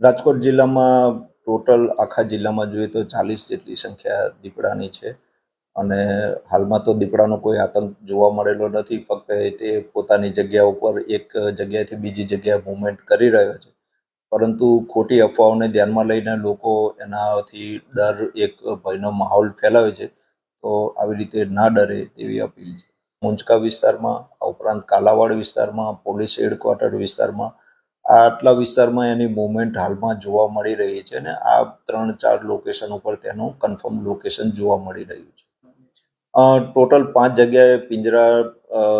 રાજકોટ જિલ્લામાં ટોટલ આખા જિલ્લામાં જોઈએ તો ચાલીસ જેટલી સંખ્યા દીપડાની છે. અને હાલમાં તો દીપડાનો કોઈ આતંક જોવા મળેલો નથી, ફક્ત તે પોતાની જગ્યા ઉપર એક જગ્યાએથી બીજી જગ્યાએ મૂવમેન્ટ કરી રહ્યો છે. પરંતુ ખોટી અફવાઓને ધ્યાનમાં લઈને લોકો એનાથી ડર એક ભયનો માહોલ ફેલાવે છે. તો આવી રીતે ના ડરે તેવી અપીલ છે. મુંજકા વિસ્તારમાં, આ ઉપરાંત કાલાવાડ વિસ્તારમાં, પોલીસ હેડક્વાર્ટર વિસ્તારમાં આટલા વિસ્તારમાં એની મુવમેન્ટ હાલમાં જોવા મળી રહી છે અને આ ત્રણ ચાર લોકેશન ઉપર તેનું કન્ફર્મ લોકેશન જોવા મળી રહ્યું છે. ટોટલ પાંચ જગ્યાએ પિંજરા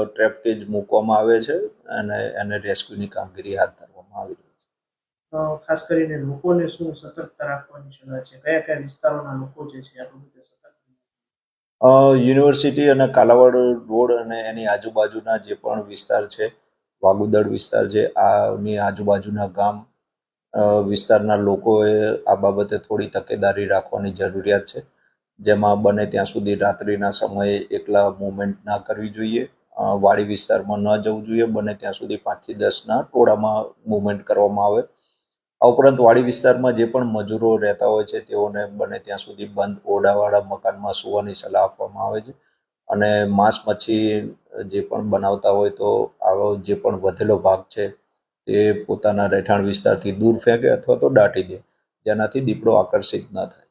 ટ્રેપ કેજ મૂકવામાં આવે છે અને એને રેસ્ક્યુની કામગીરી હાથ ધરવામાં આવી રહી છે. ખાસ કરીને લોકોને શું સતર્કતા રાખવાની સલાહ છે? કયા કયા વિસ્તારોના લોકો જે છે યુનિવર્સિટી અને કાલાવાડ રોડ અને એની આજુબાજુના જે પણ વિસ્તાર છે વાગુદડ વિસ્તાર છે આની આજુબાજુના ગામ વિસ્તારના લોકોએ આ બાબતે થોડી તકેદારી રાખવાની જરૂરિયાત છે. જેમાં બને ત્યાં સુધી રાત્રિના સમયે એકલા મૂવમેન્ટ ના કરવી જોઈએ વાડી વિસ્તારમાં ન જવું જોઈએ, બને ત્યાં સુધી પાંચથી દસના ટોળામાં મૂવમેન્ટ કરવામાં આવે. આ ઉપરાંત વાડી વિસ્તારમાં જે પણ મજૂરો રહેતા હોય છે, તેઓને બને ત્યાં સુધી બંધ ઓરડાવાળા મકાનમાં સુવાની સલાહ આપવામાં આવે છે. અને માંસ મચ્છી જે પણ બનાવતા હોય તો આવો જે પણ વધેલો ભાગ છે, તે પોતાના રહેઠાણ વિસ્તારથી દૂર ફેંકે અથવા તો દાટી દે, જેનાથી દીપડો આકર્ષિત ન થાય.